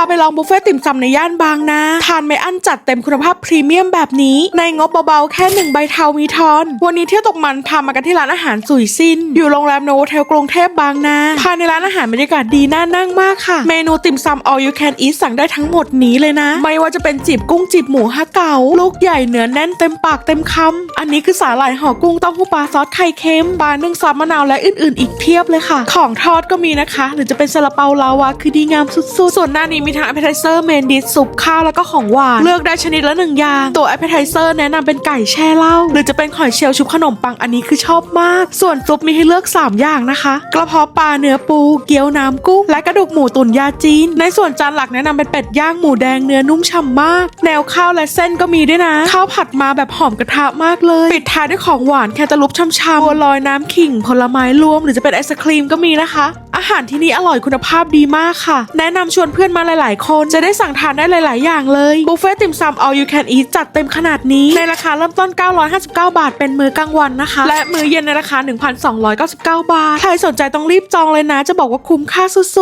าไปลองบุฟเฟ่ต์ติ่มซำในย่านบางนาทานไม่อั้นจัดเต็มคุณภาพพรีเมียมแบบนี้ ในงบเบาๆ แค่หนึ่งใบเทามีทอน วันนี้เที่ยวตกมันพามากันที่ร้านอาหารสุยซินอยู่โรงแรมโนโวเทลกรุงเทพบางนาภายในร้านอาหารบรรยากาศดีน่านั่งมากค่ะ เมนูติ่มซำ all you can eat สั่งได้ทั้งหมดนี้เลยนะ ไม่ว่าจะเป็นจีบกุ้งจีบหมูฮะเก๋าลูกใหญ่เนื้อแน่นเต็มปากเต็มคำอันนี้คือสาหร่ายห่อกุ้งเต้าหู้ปลาซอสไข่เค็มปลานึ่งซอสมะนาวและอื่นๆ อีกเพียบเลยค่ะ ของทอดก็มีนะคะ หรือจะเป็นซาลาเปาลาวาคือดีงามสุดๆ ส่วนหน้านี้มีทั้ง appetizer เมนดิสซุปข้าวแล้วก็ของหวาน เลือกได้ชนิดละหนึ่งอย่าง ตัว appetizer แนะนำเป็นไก่แช่เหล้าหรือจะเป็นหอยเชลล์ชุบขนมปังอันนี้คือชอบมาก ส่วนซุปมีให้เลือก 3 อย่างนะคะ กระเพาะปลาเนื้อปู เกี๊ยวน้ำกุ้งและกระดูกหมูตุ๋นยาจีน ในส่วนจานหลักแนะนำเป็นเป็ดย่างหมูแดงเนื้อนุ่มฉ่ำมาก แนวข้าวและเส้นก็มีด้วยนะข้าวผัดมาแบบหอมกระทะมากเลย ปิดท้ายด้วยของหวานแคนตาลูปช่ำๆบัวลอยน้ำขิงผลไม้รวม หรือจะเป็นไอศครีมก็มีนะคะ อาหารที่นี่อร่อยคุณภาพดีมากค่ะ แนะนำชวนเพื่อนมาหลาย ๆ คนจะได้สั่งทานได้หลาย ๆ อย่างเลยบุฟเฟ่ต์ติ่มซำ all you can eat จัดเต็มขนาดนี้ ในราคาเริ่มต้น 959 บาท เป็นมื้อกลางวันนะคะ และมื้อเย็นในราคา 1,299 บาท ใครสนใจต้องรีบจองเลยนะ จะบอกว่าคุ้มค่าสุด ๆ